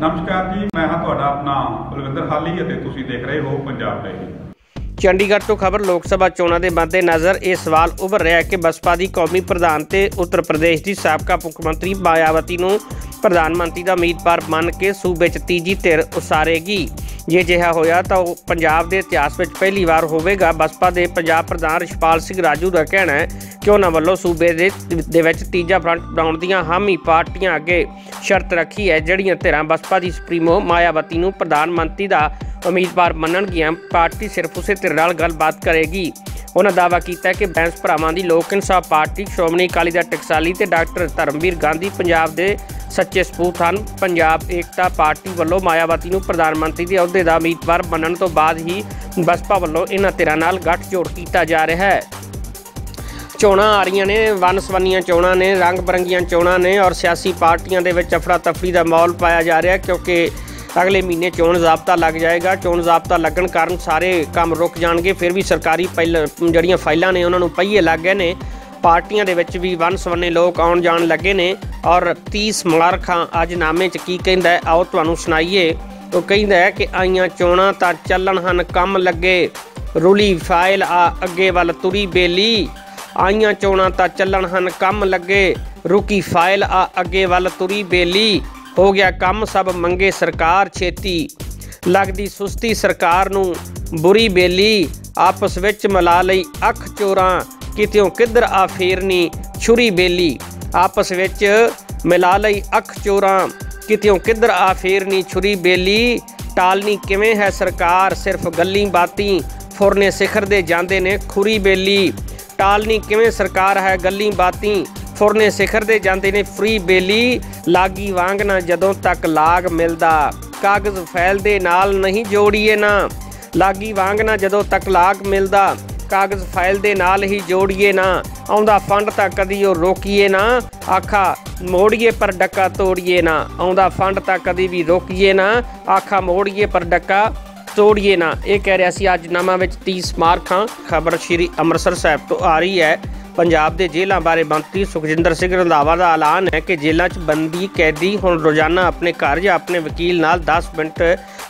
ਨਮਸਕਾਰ ਜੀ, ਮੈਂ ਹਾਂ ਤੁਹਾਡਾ ਆਪਣਾ ਬਲਵਿੰਦਰ ਹਾਲੀ ਅਤੇ ਤੁਸੀਂ ਦੇਖ ਰਹੇ ਹੋ ਪੰਜਾਬ ਡਾਇਰੀ ਚੰਡੀਗੜ੍ਹ ਤੋਂ ਖਬਰ ਲੋਕ ਸਭਾ ਚੋਣਾਂ ਦੇ ਮੱਦੇ ਨਜ਼ਰ, ਇਹ ਸਵਾਲ ਉੱਭਰ ਰਿਹਾ ਹੈ ਕਿ ਬਸਪਾ ਦੀ ਕੌਮੀ ਪ੍ਰਧਾਨ ਤੇ ਉੱਤਰ ਪ੍ਰਦੇਸ਼ ਦੀ ਸਾਬਕਾ ਮੁੱਖ ਮੰਤਰੀ ਮਾਇਆਵਤੀ ਨੂੰ ਪ੍ਰਧਾਨ ਮੰਤਰੀ ਦਾ ਉਮੀਦਵਾਰ ਮੰਨ ਕੇ ਸੂਬੇ 'ਚ ਤੀਜੀ ਧਿਰ ਉਸਾਰੇਗੀ। ਜੇ ਅਜਿਹਾ ਹੋਇਆ ਤਾਂ ਉਹ ਪੰਜਾਬ ਦੇ ਇਤਿਹਾਸ ਵਿੱਚ ਪਹਿਲੀ ਵਾਰ ਹੋਵੇਗਾ। ਬਸਪਾ ਦੇ ਪੰਜਾਬ ਪ੍ਰਧਾਨ ਰਿਸ਼ਪਾਲ ਸਿੰਘ ਰਾਜੂ ਦਾ ਕਹਿਣਾ ਹੈ ਕਿ ਉਹਨਾਂ ਵੱਲੋਂ ਸੂਬੇ ਦੇ ਦੇ ਵਿੱਚ ਤੀਜਾ ਫਰੰਟ ਬਣਾਉਣ ਦੀਆਂ ਹਾਮੀ ਪਾਰਟੀਆਂ ਅੱਗੇ ਸ਼ਰਤ ਰੱਖੀ ਹੈ, ਜਿਹੜੀਆਂ ਧਿਰਾਂ ਬਸਪਾ ਦੀ ਸੁਪਰੀਮੋ ਮਾਇਆਵਤੀ ਨੂੰ ਪ੍ਰਧਾਨ ਮੰਤਰੀ ਦਾ ਉਮੀਦਵਾਰ ਮੰਨਣਗੀਆਂ। ਪਾਰਟੀ ਸਿਰਫ ਉਸੇ ਧਿਰ ਨਾਲ ਗੱਲਬਾਤ ਕਰੇਗੀ। ਉਹਨਾਂ ਦਾਅਵਾ ਕੀਤਾ ਕਿ ਬੈਂਸ ਭਰਾਵਾਂ ਦੀ ਲੋਕ ਇਨਸਾਫ ਪਾਰਟੀ, ਸ਼੍ਰੋਮਣੀ ਅਕਾਲੀ ਦਲ ਟਕਸਾਲੀ ਤੇ ਡਾਕਟਰ ਧਰਮਵੀਰ ਗਾਂਧੀ ਪੰਜਾਬ ਦੇ ਸੱਚੇ ਸਪੂਤ ਹਨ। ਪੰਜਾਬ ਏਕਤਾ ਪਾਰਟੀ ਵੱਲੋਂ ਮਾਇਆਵਤੀ ਨੂੰ ਪ੍ਰਧਾਨ ਮੰਤਰੀ ਦੇ ਅਹੁਦੇ ਦਾ ਉਮੀਦਵਾਰ ਬਣਨ ਤੋਂ ਬਾਅਦ ਹੀ ਬਸਪਾ ਵੱਲੋਂ ਇਹਨਾਂ ਧਿਰਾਂ ਨਾਲ ਗੱਠਜੋੜ ਕੀਤਾ ਜਾ ਰਿਹਾ ਹੈ। ਚੋਣਾਂ ਆ ਰਹੀਆਂ ਨੇ, ਵਨਸਵੰਨੀਆਂ ਚੋਣਾਂ ਨੇ ਰੰਗ ਬਰੰਗੀਆਂ ਚੋਣਾਂ ਨੇ ਔਰ ਸਿਆਸੀ ਪਾਰਟੀਆਂ ਦੇ ਵਿੱਚ ਅਫਰਾ ਤਫਰੀ ਦਾ ਮਾਹੌਲ ਪਾਇਆ ਜਾ ਰਿਹਾ ਕਿਉਂਕਿ ਅਗਲੇ ਮਹੀਨੇ ਚੋਣ ਜ਼ਾਬਤਾ ਲੱਗ ਜਾਏਗਾ। ਚੋਣ ਜ਼ਾਬਤਾ ਲੱਗਣ ਕਾਰਨ ਸਾਰੇ ਕੰਮ ਰੁਕ ਜਾਣਗੇ। ਫਿਰ ਵੀ ਸਰਕਾਰੀ ਫਾਈਲ ਜਿਹੜੀਆਂ ਫਾਈਲਾਂ ਨੇ, ਉਹਨਾਂ ਨੂੰ ਪਹੀਏ ਲੱਗ ਗਏ ਨੇ। ਪਾਰਟੀਆਂ ਦੇ ਵਿੱਚ ਵੀ ਵਨਸਵੰਨੇ ਲੋਕ ਆਉਣ ਜਾਣ ਲੱਗੇ ਨੇ ਔਰ 30 ਮਾਰਖਾਂ ਅੱਜ ਨਾਮੇ 'ਚ ਕੀ ਕਹਿੰਦਾ ਹੈ? ਆਓ ਤੁਹਾਨੂੰ ਸੁਣਾਈਏ। ਉਹ ਕਹਿੰਦਾ ਹੈ ਕਿ ਆਈਆਂ ਚੋਣਾਂ ਤਾਂ ਚੱਲਣ ਹਨ, ਕੰਮ ਲੱਗੇ। ਰੁਲੀ ਫਾਈਲ ਆ, ਅੱਗੇ ਵੱਲ ਤੁਰੀ ਬੇਲੀ। ਆਈਆਂ ਚੋਣਾਂ ਤਾਂ ਚੱਲਣ ਹਨ, ਕੰਮ ਲੱਗੇ। ਰੁਕੀ ਫਾਈਲ ਆ, ਅੱਗੇ ਵੱਲ ਤੁਰੀ ਬੇਲੀ। ਹੋ ਗਿਆ ਕੰਮ, ਸਭ ਮੰਗੇ ਸਰਕਾਰ ਛੇਤੀ। ਲੱਗਦੀ ਸੁਸਤੀ ਸਰਕਾਰ ਨੂੰ ਬੁਰੀ ਬੇਲੀ। ਆਪਸ ਵਿੱਚ ਮਿਲਾ ਲਈ ਅੱਖ ਚੋਰਾਂ। ਕਿਤਿਓਂ ਕਿੱਧਰ ਆ ਫੇਰਨੀ ਛੁਰੀ ਬੇਲੀ? ਆਪਸ ਵਿੱਚ ਮਿਲਾ ਲਈ ਅੱਖ ਚੋਰਾਂ। ਕਿਤਿਓਂ ਕਿੱਧਰ ਆ ਫੇਰਨੀ ਛੁਰੀ ਬੇਲੀ? ਟਾਲਨੀ ਕਿਵੇਂ ਹੈ ਸਰਕਾਰ? ਸਿਰਫ ਗੱਲੀ ਬਾਤੀ ਫੁਰਨੇ ਸਿਖਰ ਦੇ ਜਾਂਦੇ ਨੇ ਖੁਰੀ ਬੇਲੀ। ਟਾਲਨੀ ਕਿਵੇਂ ਸਰਕਾਰ ਹੈ ਗੱਲੀ ਬਾਤੀ ਫੁਰਨੇ ਸਿਖਰ ਦੇ ਜਾਂਦੇ ਨੇ ਫ੍ਰੀ ਬੇਲੀ? ਲਾਗੀ ਵਾਂਗ ਨਾ ਜਦੋਂ ਤੱਕ ਲਾਗ ਮਿਲਦਾ। ਕਾਗਜ਼ ਫੈਲ ਦੇ ਨਾਲ ਨਹੀਂ ਜੋੜੀਏ ਨਾ। ਲਾਗੀ ਵਾਂਗ ਨਾ ਜਦੋਂ ਤੱਕ ਲਾਗ ਮਿਲਦਾ। ਕਾਗਜ਼ ਫਾਈਲ ਦੇ ਨਾਲ ਹੀ ਜੋੜੀਏ ਨਾ, ਆਉਂਦਾ ਫੰਡ ਤਾਂ ਕਦੀ ਉਹ ਰੋਕੀਏ ਨਾ। ਆਖਾ, ਮੋੜੀਏ ਪਰ ਡੱਕਾ ਤੋੜੀਏ ਨਾ, ਆਉਂਦਾ ਫੰਡ ਤਾਂ ਕਦੀ ਵੀ ਰੋਕੀਏ ਨਾ। ਆਖਾ, ਮੋੜੀਏ ਪਰ ਡੱਕਾ ਤੋੜੀਏ ਨਾ। ਇਹ ਕਹਿ ਰਿਹਾ ਸੀ, ਅੱਜ ਨਾਮਾ ਵਿੱਚ 30 ਸਮਾਰਕਾਂ। ਖਬਰ ਸ਼੍ਰੀ ਅੰਮ੍ਰਿਤਸਰ ਸਾਹਿਬ ਤੋਂ ਆ ਰਹੀ ਹੈ। ਪੰਜਾਬ ਦੇ ਜੇਲ੍ਹਾਂ ਬਾਰੇ ਮੰਤਰੀ ਸੁਖਜਿੰਦਰ ਸਿੰਘ ਰੰਧਾਵਾ ਦਾ ਐਲਾਨ ਹੈ ਕਿ ਜੇਲ੍ਹਾਂ 'ਚ ਬੰਦੀ ਕੈਦੀ ਹੁਣ ਰੋਜ਼ਾਨਾ ਆਪਣੇ ਘਰ ਜਾਂ ਆਪਣੇ ਵਕੀਲ ਨਾਲ 10 ਮਿੰਟ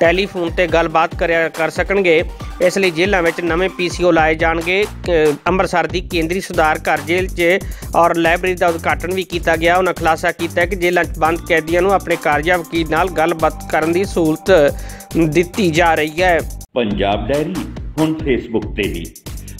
ਟੈਲੀਫੋਨ ਤੇ ਗੱਲਬਾਤ ਕਰਿਆ ਕਰ ਸਕਣਗੇ। ਇਸ ਲਈ ਜੇਲ੍ਹਾਂ ਵਿੱਚ ਨਵੇਂ ਪੀਸੀਓ ਲਾਏ ਜਾਣਗੇ। ਅੰਮ੍ਰਿਤਸਰ ਦੀ ਕੇਂਦਰੀ ਸੁਧਾਰ ਘਰ ਜੇਲ੍ਹ 'ਚ ਔਰ ਲਾਇਬ੍ਰੇਰੀ ਦਾ ਉਦਘਾਟਨ ਵੀ ਕੀਤਾ ਗਿਆ। ਉਹਨਾਂ ਖੁਲਾਸਾ ਕੀਤਾ ਕਿ ਜੇਲ੍ਹਾਂ 'ਚ ਬੰਦ ਕੈਦੀਆਂ ਨੂੰ ਆਪਣੇ ਕਾਰਜਾ ਵਕੀਲ ਨਾਲ ਗੱਲਬਾਤ ਕਰਨ ਦੀ ਸਹੂਲਤ ਦਿੱਤੀ ਜਾ ਰਹੀ ਹੈ। ਪੰਜਾਬ ਡਾਇਰੀ, ਹੁਣ ਫੇਸਬੁੱਕ ਤੇ ਵੀ।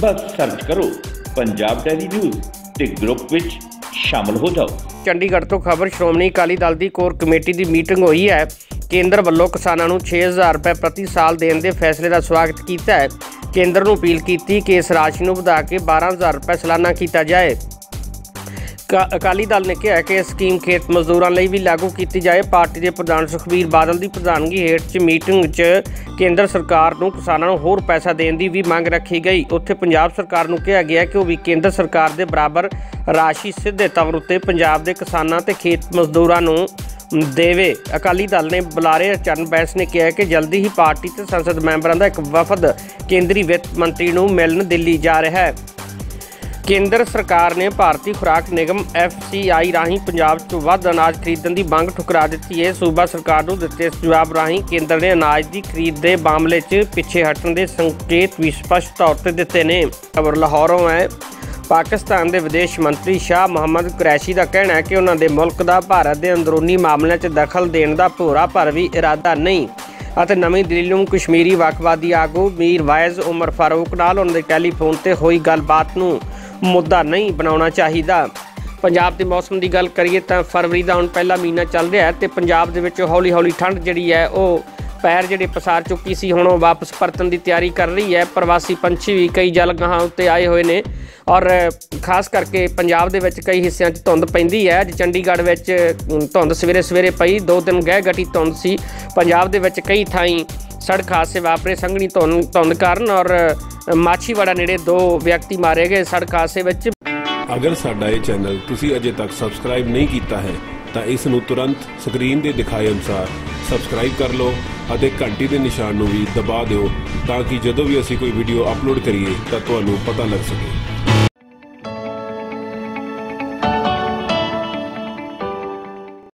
ਬਸ ਸਰਚ ਕਰੋ ਪੰਜਾਬ ਡੈਲੀ ਨਿਊਜ਼ ਤੇ ਗਰੁੱਪ ਵਿੱਚ ਸ਼ਾਮਲ ਹੋ ਜਾਓ। ਚੰਡੀਗੜ੍ਹ ਤੋਂ ਖਬਰ ਸ਼੍ਰੋਮਣੀ ਅਕਾਲੀ ਦਲ ਦੀ ਕੋਰ ਕਮੇਟੀ ਦੀ ਮੀਟਿੰਗ ਹੋਈ ਹੈ। ਕੇਂਦਰ ਵੱਲੋਂ ਕਿਸਾਨਾਂ ਨੂੰ 6000 ਰੁਪਏ ਪ੍ਰਤੀ ਸਾਲ ਦੇਣ ਦੇ ਫੈਸਲੇ ਦਾ ਸਵਾਗਤ ਕੀਤਾ ਹੈ। ਕੇਂਦਰ ਨੂੰ ਅਪੀਲ ਕੀਤੀ ਕਿ ਇਸ ਰਾਸ਼ੀ ਨੂੰ ਵਧਾ ਕੇ 12000 ਰੁਪਏ ਸਾਲਾਨਾ ਕੀਤਾ ਜਾਏ। ਅਕਾਲੀ ਦਲ ਨੇ ਕਿਹਾ ਕਿ ਇਹ ਸਕੀਮ ਖੇਤ ਮਜ਼ਦੂਰਾਂ ਲਈ ਵੀ ਲਾਗੂ ਕੀਤੀ ਜਾਏ। ਪਾਰਟੀ ਦੇ ਪ੍ਰਧਾਨ ਸੁਖਬੀਰ ਬਾਦਲ ਦੀ ਪ੍ਰਧਾਨਗੀ ਹੇਠ ਚ ਮੀਟਿੰਗ 'ਚ ਕੇਂਦਰ ਸਰਕਾਰ ਨੂੰ ਕਿਸਾਨਾਂ ਨੂੰ ਹੋਰ ਪੈਸਾ ਦੇਣ ਦੀ ਵੀ ਮੰਗ ਰੱਖੀ ਗਈ। ਉੱਥੇ ਪੰਜਾਬ ਸਰਕਾਰ ਨੂੰ ਕਿਹਾ ਗਿਆ ਕਿ ਉਹ ਵੀ ਕੇਂਦਰ ਸਰਕਾਰ ਦੇ ਬਰਾਬਰ ਰਾਸ਼ੀ ਸਿੱਧੇ ਤੌਰ ਉੱਤੇ ਪੰਜਾਬ ਦੇ ਕਿਸਾਨਾਂ ਤੇ ਖੇਤ ਮਜ਼ਦੂਰਾਂ ਨੂੰ ਦੇਵੇ। ਅਕਾਲੀ ਦਲ ਨੇ ਬੁਲਾਰੇ ਚਰਨ ਬੈਂਸ ਨੇ ਕਿਹਾ ਕਿ ਜਲਦੀ ਹੀ ਪਾਰਟੀ ਤੇ ਸੰਸਦ ਮੈਂਬਰਾਂ ਦਾ ਇੱਕ ਵਫਦ ਕੇਂਦਰੀ ਵਿੱਤ ਮੰਤਰੀ ਨੂੰ ਮਿਲਣ ਦਿੱਲੀ ਜਾ ਰਿਹਾ ਹੈ। ਕੇਂਦਰ ਸਰਕਾਰ ਨੇ ਭਾਰਤੀ ਖੁਰਾਕ ਨਿਗਮ FCI ਰਾਹੀਂ ਪੰਜਾਬ 'ਚ ਵੱਧ ਅਨਾਜ ਖਰੀਦਣ ਦੀ ਮੰਗ ਠੁਕਰਾ ਦਿੱਤੀ। ਹੈ ਸੂਬਾ ਸਰਕਾਰ ਨੂੰ ਦਿੱਤੇ ਜਵਾਬ ਰਾਹੀਂ ਕੇਂਦਰ ਨੇ ਅਨਾਜ ਦੀ ਖਰੀਦ ਦੇ ਮਾਮਲੇ 'ਚ ਪਿੱਛੇ ਹਟਣ ਦੇ ਸੰਕੇਤ ਵੀ ਸਪਸ਼ਟ ਤੌਰ ਤੇ ਦਿੱਤੇ ਨੇ। ਖਬਰ ਲਾਹੌਰੋਂ ਹੈ। ਪਾਕਿਸਤਾਨ ਦੇ ਵਿਦੇਸ਼ ਮੰਤਰੀ ਸ਼ਾਹ ਮੁਹੰਮਦ ਕੁਰੈਸ਼ੀ ਦਾ ਕਹਿਣਾ ਹੈ ਕਿ ਉਹਨਾਂ ਦੇ ਮੁਲਕ ਦਾ ਭਾਰਤ ਦੇ ਅੰਦਰੂਨੀ ਮਾਮਲਿਆਂ 'ਚ ਦਖਲ ਦੇਣ ਦਾ ਭੋਰਾ ਭਰ ਵੀ ਇਰਾਦਾ ਨਹੀਂ। ਅਤੇ ਨਵੀਂ ਦਿੱਲੀ ਨੂੰ ਕਸ਼ਮੀਰੀ ਵੱਖਵਾਦੀ ਆਗੂ ਮੀਰ ਵਾਇਜ਼ ਉਮਰ ਫਾਰੂਕ ਨਾਲ ਉਹਨਾਂ ਦੇ ਟੈਲੀਫੋਨ ਤੇ ਹੋਈ ਗੱਲਬਾਤ ਨੂੰ ਮੁੱਦਾ ਨਹੀਂ ਬਣਾਉਣਾ ਚਾਹੀਦਾ। ਪੰਜਾਬ ਦੇ ਮੌਸਮ ਦੀ ਗੱਲ ਕਰੀਏ ਤਾਂ ਫਰਵਰੀ ਦਾ ਹੁਣ ਪਹਿਲਾ ਮਹੀਨਾ ਚੱਲ ਰਿਹਾ ਹੈ ਤੇ ਪੰਜਾਬ ਦੇ ਵਿੱਚ ਹੌਲੀ-ਹੌਲੀ ਠੰਡ ਜਿਹੜੀ ਹੈ ਉਹ ਪੈਰ ਜਿਹੜੇ ਪਸਾਰ ਚੁੱਕੀ ਸੀ, ਹੁਣ ਉਹ ਵਾਪਸ ਪਰਤਣ ਦੀ ਤਿਆਰੀ ਕਰ ਰਹੀ ਹੈ। ਪ੍ਰਵਾਸੀ ਪੰਛੀ ਵੀ ਕਈ ਜਲਗਾਹਾਂ ਉੱਤੇ ਆਏ ਹੋਏ ਨੇ ਔਰ ਖਾਸ ਕਰਕੇ ਪੰਜਾਬ ਦੇ ਵਿੱਚ ਕਈ ਹਿੱਸਿਆਂ 'ਚ ਧੁੰਦ ਪੈਂਦੀ ਹੈ। ਅੱਜ ਚੰਡੀਗੜ੍ਹ ਵਿੱਚ ਧੁੰਦ ਸਵੇਰੇ ਸਵੇਰੇ ਪਈ, ਦੋ ਦਿਨ ਗਹਿ ਗਟੀ ਧੁੰਦ ਸੀ। ਪੰਜਾਬ ਦੇ ਵਿੱਚ ਕਈ ਥਾਈਂ ਸੜਕ ਹਾਦਸੇ ਵਾਪਰੇ, ਸੰਘਣੀ ਧੁੰਦ ਧੁੰਦ ਕਾਰਨ ਔਰ ਮਾਛੀਵਾੜਾ ਨੇੜੇ ਦੋ ਵਿਅਕਤੀ ਮਾਰੇ ਗਏ ਸੜਕ ਹਾਦਸੇ ਵਿੱਚ। ਅਗਰ ਸਾਡਾ ਇਹ ਚੈਨਲ ਤੁਸੀਂ ਅਜੇ ਤੱਕ ਸਬਸਕ੍ਰਾਈਬ ਨਹੀਂ ਕੀਤਾ ਹੈ, ਤਾਂ ਇਸ ਨੂੰ ਤੁਰੰਤ ਸਕਰੀਨ ਦੇ ਦਿਖਾਏ ਅਨੁਸਾਰ ਸਬਸਕ੍ਰਾਈਬ ਕਰ ਲਓ ਅਤੇ ਘੰਟੀ ਦੇ ਨਿਸ਼ਾਨ ਨੂੰ ਵੀ ਦਬਾ ਦਿਓ ਤਾਂ ਕਿ ਜਦੋਂ ਵੀ ਅਸੀਂ ਕੋਈ ਵੀਡੀਓ ਅਪਲੋਡ ਕਰੀਏ ਤਾਂ ਤੁਹਾਨੂੰ ਪਤਾ ਲੱਗ ਸਕੇ।